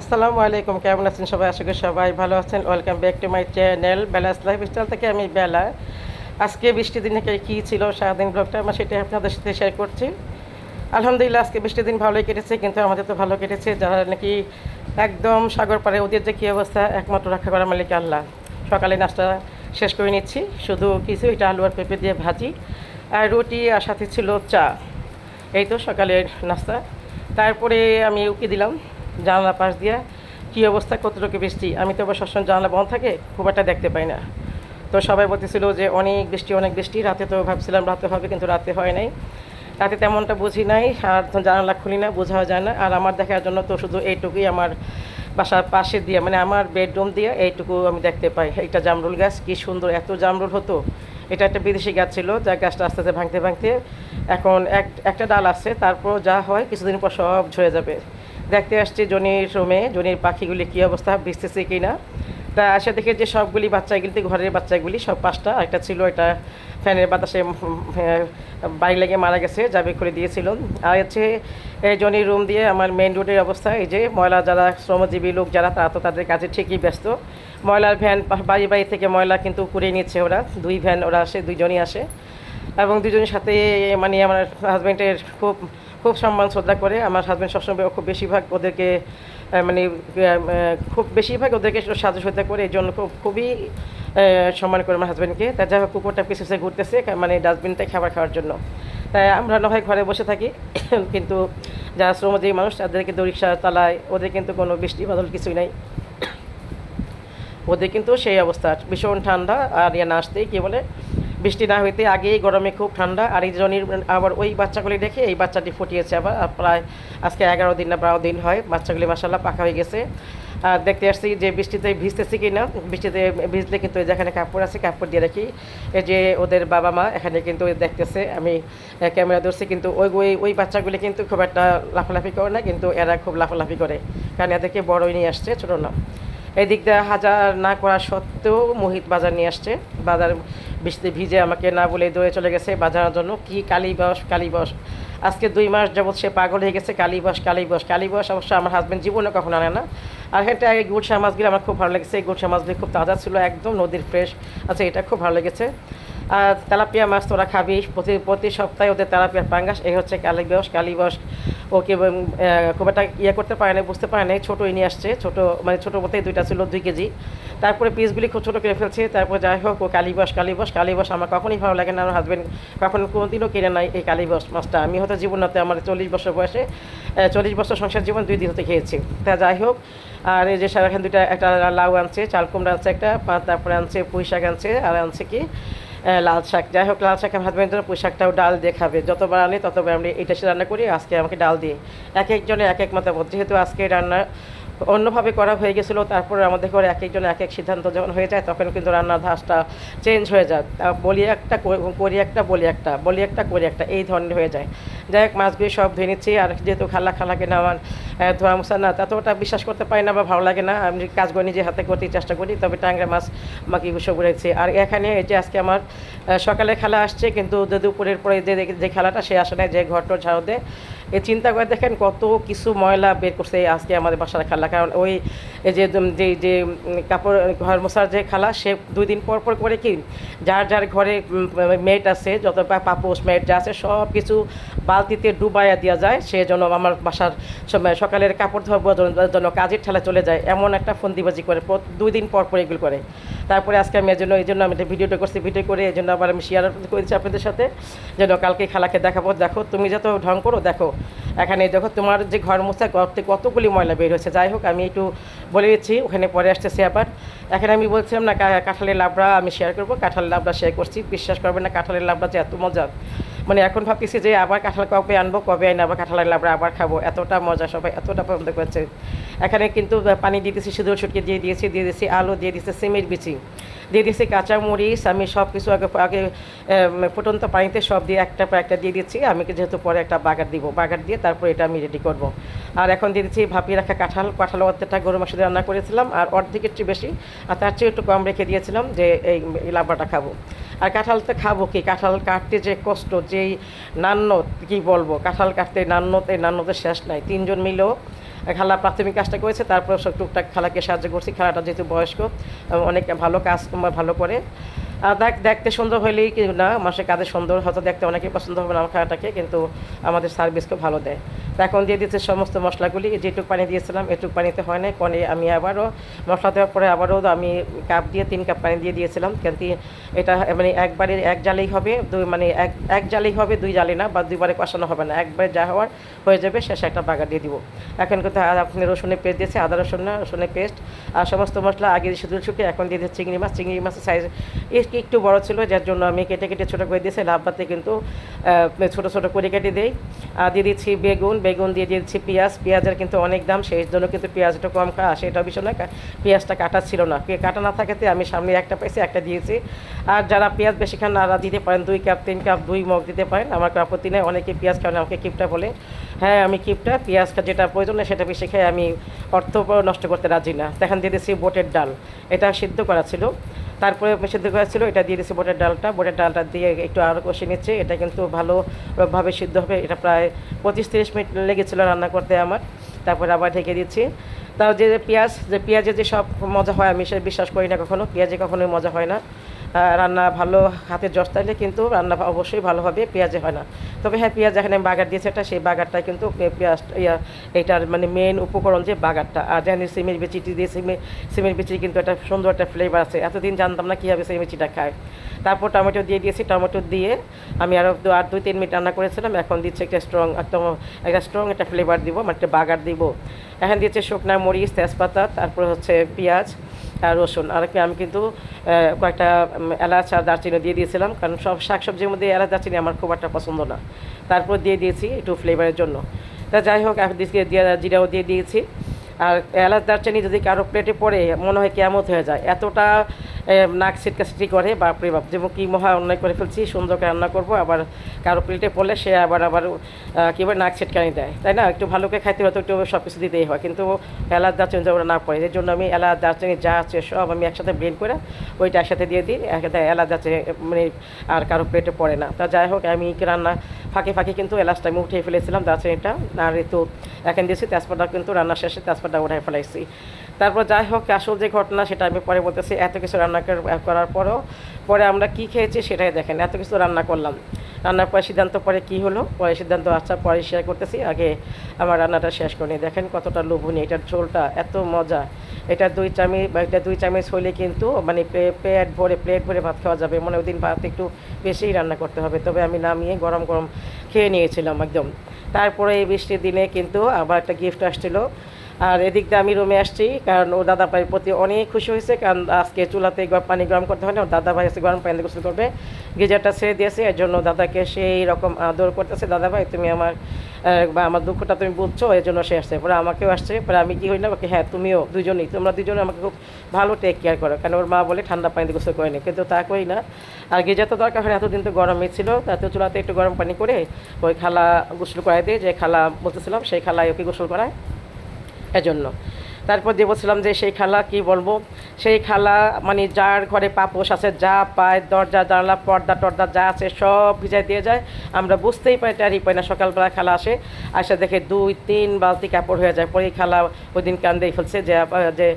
আসসালামু আলাইকুম, কেমন আছেন সবাই? আশা করি সবাই ভালো আছেন। Welcome back to my channel Bela's lifestyle থেকে আমি বেলা। আজকে বৃষ্টি দিনে কী ছিল, সারাদিন ব্লগটা আমার সেটা আপনাদের সাথে শেয়ার করছি। আলহামদুলিল্লাহ, আজকে বৃষ্টি দিন ভালোই কেটেছে, কিন্তু আমাদের তো ভালো কেটেছে। যারা নাকি একদম সাগর পারে ওদের যে কী অবস্থা, একমাত্র রক্ষা করা মালিক আল্লাহ। সকালে নাস্তা শেষ করে নিচ্ছি, শুধু কিছু এটা আলু আর পেঁপে দিয়ে ভাজি আর রুটি আর সাথে ছিল চা। এই তো সকালের নাস্তা। তারপরে আমি উকি দিলাম। জানলা পাশ দিয়ে কী অবস্থা, কতটুকু বৃষ্টি? আমি তো আবার সবসময় জানলা বন্ধ থাকে, খুব একটা দেখতে পাই না। তো সবাই বলতেছিল যে অনেক বৃষ্টি অনেক বৃষ্টি। রাতে তো ভাবছিলাম রাতে হবে, কিন্তু রাতে হয় নাই। রাতে তেমনটা বুঝি নাই, আর জানালা খুলি না, বোঝাও যায় না। আর আমার দেখার জন্য তো শুধু এইটুকুই আমার বাসার পাশে দিয়ে মানে আমার বেডরুম দিয়ে এইটুকু আমি দেখতে পাই। একটা জামরুল গাছ, কি সুন্দর, এত জামরুল হতো। এটা একটা বিদেশি গাছ ছিল, যা গাছটা আস্তে আস্তে ভাঙতে ভাঙতে এখন এক, একটা ডাল আছে, তারপর যা হয় কিছুদিন পর সব ঝরে যাবে। দেখতে আসছি জনির রুমে, জনির পাখিগুলি কী অবস্থা, ভিজতেছে কি না তা আসে দেখে যে সবগুলি বাচ্চাগুলি ঘরের বাচ্চাগুলি, সব পাঁচটা, একটা ছিল এটা ফ্যানের বাতাসে বাইক লেগে মারা গেছে যাবে করে দিয়েছিল। আর হচ্ছে, এই জনির রুম দিয়ে আমার মেন রোডের অবস্থা, এই যে ময়লা যারা শ্রমজীবী লোক যারা, তারা তো তাদের কাজে ঠিকই ব্যস্ত। ময়লার ভ্যান বাড়ি বাড়ি থেকে ময়লা কিন্তু কুড়িয়ে নিচ্ছে ওরা, দুই ভ্যান ওরা আসে, দুইজনই আসে। এবং দুজনের সাথে মানে আমার হাজব্যান্ডের খুব খুব সম্মান, শ্রদ্ধা করে আমার হাজব্যান্ড সবসময় খুব বেশিরভাগ ওদেরকে মানে খুব বেশিরভাগ ওদেরকে সাহায্য সহযোগিতা করে, এই জন্য খুব, খুবই সম্মান করে আমার হাজব্যান্ডকে তা যাই হোক কুকুরটা পিছু পিছিয়ে ঘুরতেছে মানে ডাস্টবিনটায় খাবার খাওয়ার জন্য। তাই আমরা না ঘরে বসে থাকি, কিন্তু যারা শ্রমজীবী মানুষ, তাদেরকে তো রিক্সা চালায়, ওদের কিন্তু কোনো বৃষ্টি বাদল কিছুই নাই। ওদের কিন্তু সেই অবস্থা, ভীষণ ঠান্ডা আর ইয়ে না আসতেই, কী বলে বৃষ্টি না হইতে আগেই গরমে খুব ঠান্ডা। আর এই জনির আবার ওই বাচ্চাগুলি দেখে এই বাচ্চাটি ফুটিয়েছে আবার। প্রায় আজকে এগারো দিন না বারো দিন হয় বাচ্চাগুলি মাসাল্লাহ পাকা হয়ে গেছে। আর দেখতে আসছি যে বৃষ্টিতে ভিজতেছি কি না বৃষ্টিতে ভিজলে কিন্তু যেখানে কাপড় আছে, কাপড় দিয়ে রাখি। এই যে ওদের বাবা মা এখানে কিন্তু দেখতেছে, আমি ক্যামেরা ধরছি। কিন্তু ওই ওই ওই বাচ্চাগুলি কিন্তু খুব একটা লাফালাফি করে না, কিন্তু এরা খুব লাফালাফি করে। কারণ এদেরকে বড়ই নিয়ে আসছে, ছোটো না। এই দিক দিয়ে হাজার না করা সত্ত্বেও মোহিত বাজার নিয়ে আসছে। বাজার বৃষ্টি ভিজে আমাকে না বলে দৌড়ে চলে গেছে বাজারের জন্য। কি কালী বস কালী বস আজকে দুই মাস যাবৎ সে পাগল হয়ে গেছে কালী বস কালী বস কালী বস অবশ্য আমার হাজব্যান্ড জীবনে কখনো আনে না। আর এটা আগে গুড়সা মাছগুলো আমার খুব ভালো লেগেছে। এই গুড়সা মাছগুলি খুব তাজা ছিল, একদম নদীর ফ্রেশ আচ্ছা এটা খুব ভালো লেগেছে। আর তেলাপিয়া মাছ তোরা খাবি। প্রতি প্রতি সপ্তাহে ওদের তেলাপিয়ার পাঙ্গাস, এই হচ্ছে কালী বস কালী বস ওকে খুব একটা ইয়ে করতে পারে না বুঝতে পারে না ছোটোই নিয়ে আসছে, ছোটো মানে ছোটো বলতে দুইটা ছিল, দুই কেজি। তারপরে পিসগুলি খুব ছোটো করে ফেলছে, তারপর যাই হোক, ও কালীবস কালীবস কালীবস আমার কখনই ভালো লাগে না, আমার হাজব্যান্ড কখন কোনোদিনও কিনে নাই এই কালীবস মাছটা। আমি হয়তো জীবনতে আমার চল্লিশ বছর বয়সে চল্লিশ বছর সংসার জীবন দুই দিন হতে খেয়েছি। তা যাই হোক, আর এই যে সারাখান দুইটা একটা লাউ আনছে, চাল কুমড়া আনছে একটা তারপরে আনছে পুঁই শাক আনছে, আর আনছে কি লাল শাক। যাই হোক, লাল শাক আমার হাজব্যান্ড জন্য পুঁই শাকটাও ডাল দিয়ে খাবে। যতবার আনি ততবার আমি এটা সে রান্না করি, আজকে আমাকে ডাল দিয়ে এক একজনের এক এক মতামত। যেহেতু আজকে রান্না অন্যভাবে করা হয়ে গেছিল, তারপরে আমাদের ঘরে এক একজন এক এক সিদ্ধান্ত যখন হয়ে যায় তখন কিন্তু রান্নার ধাঁচটা চেঞ্জ হয়ে যায়। বলি একটা, করি- একটা, বলি একটা বলি একটা, করি একটা, এই ধরনের হয়ে যায়। যাই হোক মাছগুলি সব ধুয়ে নিচ্ছি, আর যেহেতু খালা খালাকে না আমার ধোয়া মোছা না তা তো ওটা বিশ্বাস করতে পারি না বা ভালো লাগে না। আমি কাজগুলো নিজে হাতে করতে চেষ্টা করি, তবে টাঙ্গা মাছ আমাকে গুছো করেছি আর এখানে এই যে আজকে আমার সকালে খেলা আসছে, কিন্তু দুপুরের পরে যে যে খেলাটা, সে আসে না যে ঘরটর ঝাড়ু দেয়। এই চিন্তা করে দেখেন কত কিছু ময়লা বের করছে আজকে আমাদের বাসার খালা। কারণ ওই যে যে যে কাপড়, ঘর মশার যে খালা, সে দুই দিন পর পর করে কি, যার যার ঘরে মেট আছে, যত পা- মেট যা আছে সব কিছু বালতিতে ডুবাইয়া দেওয়া যায়, সে যেন আমার বাসার সময় সকালের কাপড় ধোয়ার জন্য- কাজের ঠেলা চলে যায়, এমন একটা ফন্দিবাজি করে দুই দিন পর পর এগুলো করে। তারপরে আজকে আমি এই জন্য এই জন্য আমি একটা ভিডিওটা করছি, ভিডিও করে এই জন্য আবার আমি শেয়ার করেছি আপনাদের সাথে, যেন কালকে খালাকে দেখাবো, দেখো তুমি যত ঢং করো, দেখো। এখানে দেখো তোমার যে ঘর মোছা করতে কতগুলি ময়লা বের হয়েছে। যাই হোক, আমি একটু বলে দিচ্ছি, ওখানে পরে আসতেছে আবার। এখানে আমি বলছিলাম না কাঁঠালের লাবড়া আমি শেয়ার করব, কাঁঠালের লাবড়া শেয়ার করছি, বিশ্বাস করবেন না, কাঁঠালের লাবড়া যে এত মজা মানে এখন ভাবতেছি যে আবার কাঁঠাল কবে আনব, কবে আনি আবার কাঁঠালের লাবড়া আবার খাব। এতটা মজা সবাই, এতটা পছন্দ করছে। এখানে কিন্তু পানি দিয়েছি সিঁদুর ছুটকে দিয়ে দিয়েছি দিয়ে দিয়েছি আলু, দিয়ে দিয়েছি সিমের বিচি, দিয়ে দিয়েছি কাঁচা মরিচ আমি সব কিছু আগে আগে ফুটন্ত পানিতে সব দিয়ে একটা পর একটা দিয়ে দিচ্ছি। আমি যেহেতু পরে একটা বাগার দিব, বাগার দিয়ে তারপর এটা আমি রেডি করব। আর এখন দিয়ে দিচ্ছি ভাপিয়ে রাখা কাঁঠাল কাঁঠাল অর্ধেকটা গরু মাংস দিয়ে রান্না করেছিলাম, আর অর্ধেকের চেয়ে বেশি, আর তার চেয়ে একটু কম রেখে দিয়েছিলাম যে এই লাবড়াটা খাব। আর কাঁঠাল তো খাব কি? কাঁঠাল কাটতে যে কষ্ট, যেই নান্ন কি বলব? কাঁঠাল কাটতে নান্নতে নান্নতে শেষ নাই। তিনজন মিলেও খালা প্রাথমিক কাজটা করেছে তারপর সব টুকটাক খালাকে সাহায্য করছি, খালাটা যেহেতু বয়স্ক অনেক ভালো কাজ ভালো করে। আর দেখ, দেখতে সুন্দর হলেই কি না, মাসে কাজে সুন্দর, হয়তো দেখতে অনেকেই পছন্দ হবে না আমার খাওয়াটাকে কিন্তু আমাদের সার্ভিস খুব ভালো দেয়। এখন দিয়ে দিচ্ছে সমস্ত মশলাগুলি, যেটুক পানি দিয়েছিলাম এটুক পানিতে হয় না পরে আমি আবারও মশলা দেওয়ার পরে আবারও আমি কাপ দিয়ে তিন কাপ পানি দিয়ে দিয়েছিলাম। কিন্তু এটা মানে একবারে এক জালেই হবে, দুই মানে এক এক জালেই হবে, দুই জালে না, বা দুইবারে কষানো হবে না। একবারে যা হওয়ার হয়ে যাবে, শেষে একটা বাগা দিয়ে দিব। এখন কিন্তু আপনি রসুনের পেস্ট দিয়েছে, আদা রসুন না, রসুনের পেস্ট। আর সমস্ত মশলা আগে দিয়ে শুধু শুকিয়ে এখন দিয়ে দিচ্ছে চিংড়ি মাছ। চিংড়ি মাছের সাইজ একটু বড় ছিল, যার জন্য আমি কেটে কেটে ছোটো করে দিয়েছি। লাভ লাভবাতে কিন্তু ছোটো ছোটো করে কেটে দিই। আর দিয়ে দিচ্ছি বেগুন বেগুন দিয়ে দিয়েছি পেঁয়াজ। পেঁয়াজের কিন্তু অনেক দাম, সেই জন্য কিন্তু পেঁয়াজটা কম খাওয়া সেটা বিষয় না পেঁয়াজটা কাটা ছিল না। কাটা না থাকাতে আমি সামনে একটা পাইছি, একটা দিয়েছি। আর যারা পেঁয়াজ বেশি খান, তারা দিতে পারেন, দুই কাপ, তিন কাপ, দুই মগ দিতে পারেন। আমার কোনো আপত্তি নেই, অনেকে পেঁয়াজ খান, আমাকে কিপটা বলে। হ্যাঁ আমি কিপটা, পেঁয়াজটা যেটা প্রয়োজন না সেটা বেশি খাই, আমি অর্থ নষ্ট করতে রাজি না। তখন দিয়ে দিচ্ছি বোটের ডাল, এটা সিদ্ধ করা ছিল। তারপরে সেদ্ধ করা ছিল, এটা দিয়ে দিয়েছি বোটের ডালটা। বোটের ডালটা দিয়ে একটু আরও কষে নিচ্ছে। এটা কিন্তু ভালোভাবে সিদ্ধ হবে। এটা প্রায় পঁচিশ তিরিশ মিনিট লেগেছিলো রান্না করতে আমার। তারপরে আবার ঢেকে দিচ্ছি। তাও যে পেঁয়াজ, যে পেঁয়াজে যে সব মজা হয়, আমি সে বিশ্বাস করি না কখনো। পেঁয়াজে কখনোই মজা হয় না। রান্না ভালো হাতে জস তাইলে কিন্তু রান্না অবশ্যই ভালো হবে, পেঁয়াজে হয় না। তবে হ্যাঁ পেঁয়াজ এখানে বাগার দিয়েছে একটা, সেই বাগারটা কিন্তু পেঁয়াজ, ইয়া, এইটার মানে মেন উপকরণ যে বাগারটা। আর জানি সিমের বিচিটি দিয়ে সিমে সিমের বিচি কিন্তু একটা সুন্দর একটা ফ্লেভার আছে। এতদিন জানতাম না কীভাবে সিমের বিচিটা খায়। তারপর টমেটো দিয়ে দিয়েছি, টমেটো দিয়ে আমি আরও দু আর দুই তিন মিনিট রান্না করেছিলাম, এখন দিচ্ছে একটা স্ট্রং একদম একটা স্ট্রং একটা ফ্লেভার দিব মানে একটা বাগার দিব। এখন দিচ্ছে শুকনা মরিচ, তেজপাতা, তারপর হচ্ছে পেঁয়াজ। রসুন। আর আমি কিন্তু কয়েকটা এলাচ আর দারচিনি দিয়ে দিয়েছিলাম। কারণ সব শাক সবজির মধ্যে এলাচ, দারচিনি আমার খুব একটা পছন্দ না। তারপর দিয়ে দিয়েছি একটু ফ্লেভারের জন্য। তা যাই হোক দিয়ে, জিরাও দিয়ে দিয়েছি। আর এলাচ, দারচিনি যদি কারও প্লেটে পড়ে, মনে হয় কেমত হয়ে যায়। এতটা নাক সিটকাসিটি করে বাপরে বাপ। যেমন কি মহা অন্যায় করে ফেলছি, সুন্দর রান্না করব, আবার কারও প্লেটে পড়লে সে আবার আবার কী বলে, নাক ছিটকানি দেয়। তাই না? একটু ভালো করে খাইতে হয়তো একটু সব কিছু দিতেই হয়, কিন্তু এলাচ, দারচিনি যেন না পড়ে, এর জন্য আমি এলাচ, দারচিনি যা আছে সব আমি একসাথে ব্লেন্ড করে ওইটা একসাথে দিয়ে দিই, একসাথে এলাচ, দারচিনি মানে আর কারও প্লেটে পড়ে না। তা যাই হোক, আমি রান্না ফাঁকে ফাঁকে কিন্তু এলাচটা আমি উঠিয়ে ফেলেছিলাম, দারচিনিটা। আর একটু এখন দিয়েছি, তেজপাতা কিন্তু রান্না শেষে তেজপাতা উঠাই ফেলাইছি। তারপর যাই হোক, আসল যে ঘটনা সেটা আমি পরে বলতেছি, এত কিছু রান্না করার পরেও। পরে আমরা কি খেয়েছি সেটাই দেখেন, এত কিছু রান্না করলাম। রান্নার পরে সিদ্ধান্ত, পরে কি হলো? পরে সিদ্ধান্ত আচ্ছা পরে শেয়ার করতেছি। আগে আমার রান্নাটা শেষ করে। দেখেন কতটা লোভনীয়, এটার ঝোলটা এত মজা। এটা দুই চামচ এটা দুই চামচ হইলে কিন্তু মানে পে- পেট ভরে প্লেট ভরে ভাত খাওয়া যাবে। মনে ওই দিন ভাত একটু বেশিই রান্না করতে হবে। তবে আমি নামিয়ে গরম গরম খেয়ে নিয়েছিলাম একদম। তারপরে এই বৃষ্টির দিনে কিন্তু আবার একটা গিফট আসছিল। আর এদিক দিয়ে আমি রুমে আসছি, কারণ ও দাদা ভাইয়ের প্রতি অনেক খুশি হয়েছে, কারণ আজকে চুলাতে পানি গরম করতে হয় না, ওর দাদা ভাই আছে গরম পানি গোসল করবে। গিজারটা ছেড়ে দিয়েছে, এর জন্য দাদাকে সেই রকম আদর করতেছে দাদা ভাই তুমি আমার বা আমার দুঃখটা তুমি বুঝছ, এর জন্য সে আসছে। পরে আমাকেও আসছে, পরে আমি কি না ওকে হ্যাঁ তুমিও দুজনেই, তোমরা দুজনে আমাকে খুব ভালো টেক কেয়ার করো। কারণ ওর মা বলে, ঠান্ডা পানি গোসল করে নি কিন্তু তা করি না। আর গিজার তো দরকার হয় এতদিন তো গরমই ছিল তাতে চুলাতে একটু গরম পানি করে ওই খালা গোসল করাই দিয়ে, যে খালা বলতেছিলাম, সেই খালায় ওকে গোসল করায়। এজন্য। তারপর যে বলছিলাম যে সেই খালা কি বলব? সেই খালা মানে যার ঘরে পাপোশ আছে যা পায়, দরজা, জানলা, পর্দা, টর্দা যা আছে সব ভিজাই দিয়ে যায়। আমরা বুঝতেই পারি টারি পাই না, সকালবেলা খালা আসে আসে দেখে দুই, তিন বালতি কাপড় হয়ে যায়। পরে খালা ওই দিন কান্দেই ফেলছে যে যে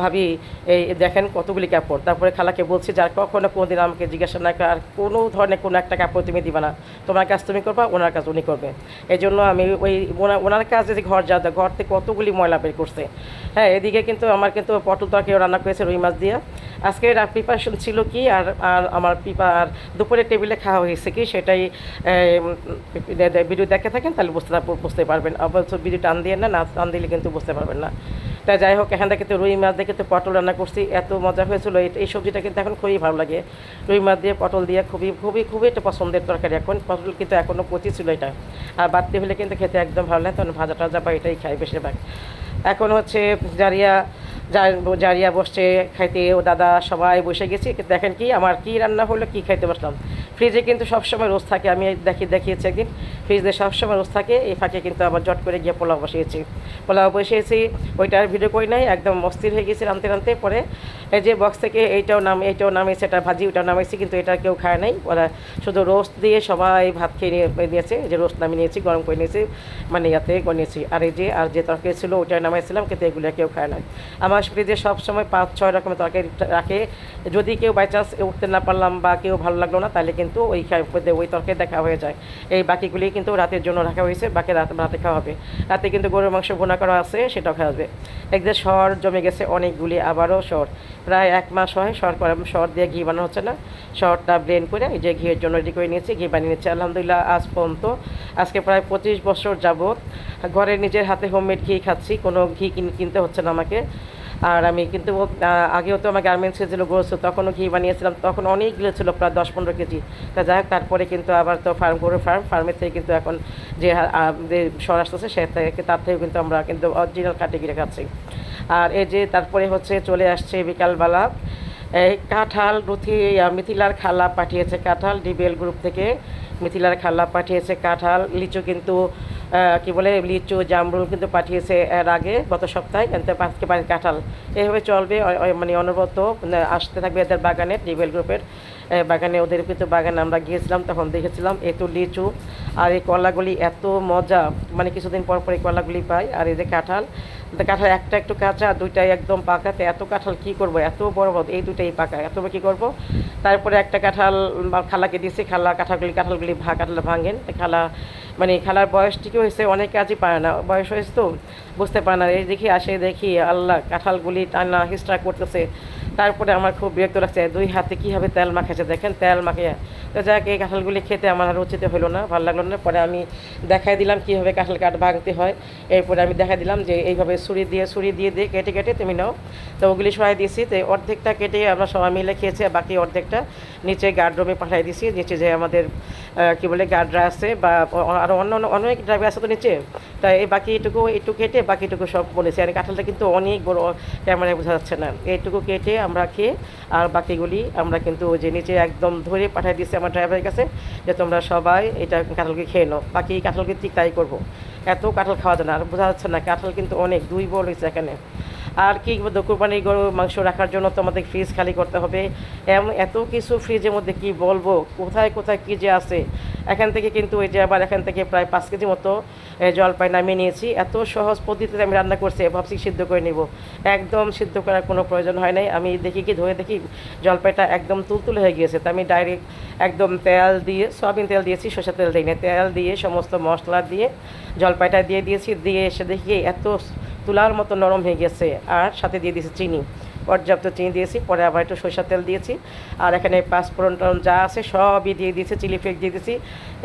ভাবি, এই দেখেন কতগুলি কাপড়। তারপরে খালাকে বলছি যার কখনো কোনো দিন আমাকে জিজ্ঞাসা না আর কোনো ধরনের কোনো একটা কাপড় তুমি দিবা না। তোমার কাজ তুমি করবা, ওনার কাজ উনি করবে। এই জন্য আমি ওই ওনার ওনার কাজে যে ঘর যা ঘর থেকে কতগুলি ময়লা বের করছে। হ্যাঁ এদিকে কিন্তু আমার কিন্তু পটল তরকারিও রান্না করেছে রুই মাছ দিয়ে। আজকে প্রিপারেশন ছিল কি, আর আর আমার পিপা, আর দুপুরে টেবিলে খাওয়া হয়েছে কি, সেটাই ভিডিও দেখে থাকেন, তাহলে বুঝতে বুঝতে পারবেন। অবশ্য ভিডিও টান দিয়ে না না টান দিলে কিন্তু বুঝতে পারবেন না। তাই যাই হোক, এখান থেকে রুই মাছ দেখে তো পটল রান্না করছি, এত মজা হয়েছিল, এই সবজিটা কিন্তু এখন খুবই ভালো লাগে। রুই মাছ দিয়ে পটল দিয়ে খুবই খুবই খুবই একটা পছন্দের তরকারি এখন, পটল কিন্তু এখনও কচি ছিল এটা। আর বাড়তি হলে কিন্তু খেতে একদম ভালো লাগে, তখন ভাজা টাজা বা এটাই খাই বেশিরভাগ। এখন হচ্ছে জারিয়া জারিয়া বসছে, খাইতে ও দাদা সবাই বসে গেছি। দেখেন কি, আমার কি রান্না হলো, কি খাইতে বসলাম। ফ্রিজে কিন্তু সবসময় রোজ থাকে, আমি দেখি, দেখিয়েছি একদিন। ফ্রিজে সবসময় রোজ থাকে, এই ফাঁকে কিন্তু আবার জট করে গিয়ে পোলাও বসিয়েছি। পোলাও বসিয়েছি, ওইটার ভিডিও করি নাই, একদম অস্থির হয়ে গেছি রানতে রানতে পরে এই যে বক্স থেকে এইটাও নাম, এইটাও নামিয়েছে এটা ভাজি, ওটাও নামিয়েছি কিন্তু এটা কেউ খায় নাই। ওরা শুধু রোস্ট দিয়ে সবাই ভাত খেয়ে নিয়ে নিয়েছে যে রোস্ট নামিয়ে নিয়েছি, গরম করে নিয়েছি মানে ইয়াতে করে নিয়েছি। আর এই যে, আর যে তরকারি ছিল ওইটা নামাইছিলাম কিন্তু এগুলো কেউ খায় না আমার ফ্রিজে সবসময় পাঁচ, ছয় রকমের তরকারি রাখে। যদি কেউ বাই চান্স উঠতে না পারলাম বা কেউ ভালো লাগল না, তাহলে কিন্তু ওই ওই তরকারি দেখা হয়ে যায়। এই বাকিগুলি কিন্তু রাতের জন্য রাখা হয়েছে, বাকি রাত, রাতে খাওয়া হবে। রাতে কিন্তু গরুর মাংস ভুনা করা আছে, সেটাও খাওয়া হবে। এক যে সর জমে গেছে, অনেকগুলি আবারও সর। প্রায় এক মাস হয় সর করে, সর দিয়ে ঘি বানানো হচ্ছে না। সরটা ব্লেন্ড করে এই যে ঘিয়ের জন্য রেডি করে নিয়েছি, ঘি বানিয়ে নিচ্ছি। আলহামদুলিল্লাহ আজ পর্যন্ত, আজকে প্রায় পঁচিশ বছর যাবৎ ঘরে নিজের হাতে হোমমেড ঘি খাচ্ছি, কোনো ঘি কিন- কিনতে হচ্ছে না আমাকে। আর আমি কিন্তু আগেও তো আমার গার্মেন্টসে ছিল গোস তখনও ঘি বানিয়েছিলাম, তখন অনেকগুলো ছিল, প্রায় দশ পনেরো কেজি। তা যাই হোক, তারপরে কিন্তু আবার তো ফার্ম গরু ফার্ম ফার্মের থেকে কিন্তু এখন যে সর আসতেছে, সে থেকে, তার থেকেও কিন্তু আমরা কিন্তু অরিজিনাল কাটে গিরে খাচ্ছি। আর এই যে, তারপরে হচ্ছে চলে আসছে বিকালবেলা। এই কাঁঠাল রুথি মিথিলার খালা পাঠিয়েছে কাঁঠাল ডিবিএল গ্রুপ থেকে। মিথিলার খালা পাঠিয়েছে কাঁঠাল, লিচু কিন্তু কি বলে, লিচু, জামরুল কিন্তু পাঠিয়েছে এর আগে গত সপ্তাহে, কিন্তু আজকে পাঁচ কাঁঠাল। এইভাবে চলবে মানে অনবরত আসতে থাকবে এদের বাগানের ডিবেল গ্রুপের। বাগানে, ওদের কিন্তু বাগানে আমরা গিয়েছিলাম, তখন দেখেছিলাম এত লিচু আর এই কলাগুলি এত মজা। মানে কিছুদিন পর পর এই কলাগুলি পাই। আর এই যে কাঁঠাল কাঁঠাল একটা একটু কাঁচা, দুইটাই একদম পাকাতে এত কাঁঠাল কি করব? এত বড় বড়, এই দুটাই পাকা। এত কী করব? তারপরে একটা কাঁঠাল খালাকে দিয়েছি খালা কাঁঠালগুলি কাঁঠালগুলি ভা, কাঁঠাল ভাঙেন। খালা মানে খালার বয়স ঠিকই হয়েছে, অনেক কাজই পারে না। বয়স হয়েছে তো, বুঝতে পারে না। এই দেখি, আসে দেখি, আল্লাহ, কাঁঠালগুলি টানা হিস্ট্রা করতেছে। তারপরে আমার খুব বিরক্ত লাগছে, দুই হাতে কীভাবে তেল মাখাচ্ছে দেখেন, তেল মাখিয়ে। তো যাক, এই কাঁঠালগুলি খেতে আমার আর উচিত হলো না, ভালো লাগল না। পরে আমি দেখাই দিলাম কীভাবে কাঁঠাল কাঠ ভাঙতে হয়। এরপরে আমি দেখাই দিলাম যে এইভাবে ছুরি দিয়ে ছুরি দিয়ে দিয়ে কেটে কেটে তুমি নাও। তো ওগুলি সবাই দিয়েছি, তো অর্ধেকটা কেটে আমরা সবাই মিলে খেয়েছি বাকি অর্ধেকটা নিচে গার্ডরুমে পাঠিয়ে দিয়েছি, নিচে যে আমাদের কি বলে গার্ডরা আছে বা আরও অন্য অন্য, অনেক ড্রাইভার আছে তো নিচে। তাই এই বাকিটুকু, একটু কেটে বাকিটুকু সব বলেছি। আর কাঁঠালটা কিন্তু অনেক বড়, ক্যামেরায় বোঝা যাচ্ছে না। এইটুকু কেটে আমরা খেয়ে আর বাকিগুলি আমরা কিন্তু ওই যে নিচে একদম ধরে পাঠিয়ে দিয়েছি আমার ড্রাইভারের কাছে যে তোমরা সবাই এটা কাঁঠালকে খেয়ে নাও। বাকি কাঁঠালকে ঠিক তাই করব। এত কাঁঠাল খাওয়া যায় না। আর বোঝা যাচ্ছে না, কাঁঠাল কিন্তু অনেক, দুই বল হয়েছে এখানে। আর কি কোরবানির গরু, মাংস রাখার জন্য তো আমাদের ফ্রিজ খালি করতে হবে। এমন এত কিছু ফ্রিজের মধ্যে কি বলব? কোথায় কোথায় কি যে আছে? এখান থেকে কিন্তু ওই যে আবার এখান থেকে প্রায় পাঁচ কেজি মতো জলপাই নামিয়ে নিয়েছি। এত সহজ পদ্ধতিতে আমি রান্না করছি ভাবছি সিদ্ধ করে নিব। একদম সিদ্ধ করার কোনো প্রয়োজন হয় নাই। আমি দেখি কি ধরে দেখি জলপাইটা একদম তুলতুলে হয়ে গিয়েছে। তা আমি ডাইরেক্ট একদম তেল দিয়ে, সয়াবিন তেল দিয়েছি, সরষের তেল দিই না তেল দিয়ে সমস্ত মশলা দিয়ে জলপাইটা দিয়ে দিয়েছি। দিয়ে এসে দেখি এত তুলার মতো নরম হয়ে গেছে। আর সাথে দিয়ে দিয়েছি চিনি। পর্যাপ্ত চিনি দিয়েছি, পরে আবার একটু সরষের তেল দিয়েছি। আর এখানে পাঁচফোড়ন টরন যা আছে সবই দিয়ে দিয়েছি, চিলি ফ্লেক দিয়ে দিয়েছি।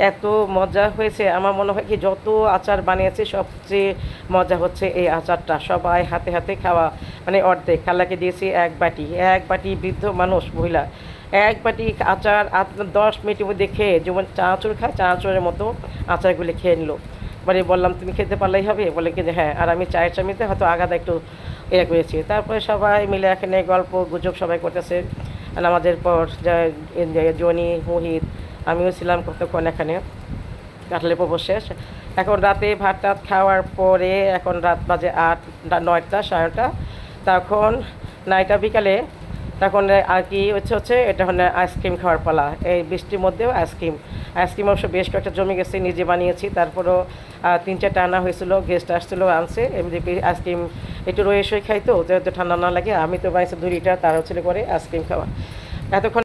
এত মজা হয়েছে। আমার মনে হয় কি যত আচার বানিয়েছে, সবচেয়ে মজা হচ্ছে এই আচারটা। সবাই হাতে হাতে খাওয়া মানে অর্ধেক। খালাকে দিয়েছি এক বাটি। এক বাটি বৃদ্ধ মানুষ, মহিলা। এক বাটি আচার দশ মিনিটের মধ্যে খেয়ে, যেমন চাঁচুর খায় চাঁচুরের মতো আচারগুলি খেয়ে নিল। মানে বললাম, তুমি খেতে পারলেই হবে? বলে কি যে হ্যাঁ। আর আমি চায়ের চামিতে হয়তো আগাদা একটু ইয়ে করেছি। তারপরে সবাই মিলে এখানে গল্প, গুজব সবাই করতেছে। আর আমাদের পর জনি, মোহিত, আমিও ছিলাম কতক্ষণ এখানে। কাটলে পর্ব শেষ। এখন রাতে ভাত টাত খাওয়ার পরে এখন রাত বাজে আট নয়টা, সাড়ে নটা তখন নয়টা বিকালে তখন আর কি হচ্ছে হচ্ছে, এটা হচ্ছে আইসক্রিম খাওয়ার পালা। এই বৃষ্টির মধ্যেও আইসক্রিম। আইসক্রিম অবশ্য বেশ কয়েকটা জমি গেছে, নিজে বানিয়েছি। তারপরও তিন চারটা আনা হয়েছিল গেস্ট আসছিল, আনছে। এমনি আইসক্রিম একটু রয়ে সই খাইতো যেহেতু ঠান্ডা না লাগে, আমি তো বানিয়েছি দুই লিটার তার ছিল করে আইসক্রিম খাওয়া। এতক্ষণ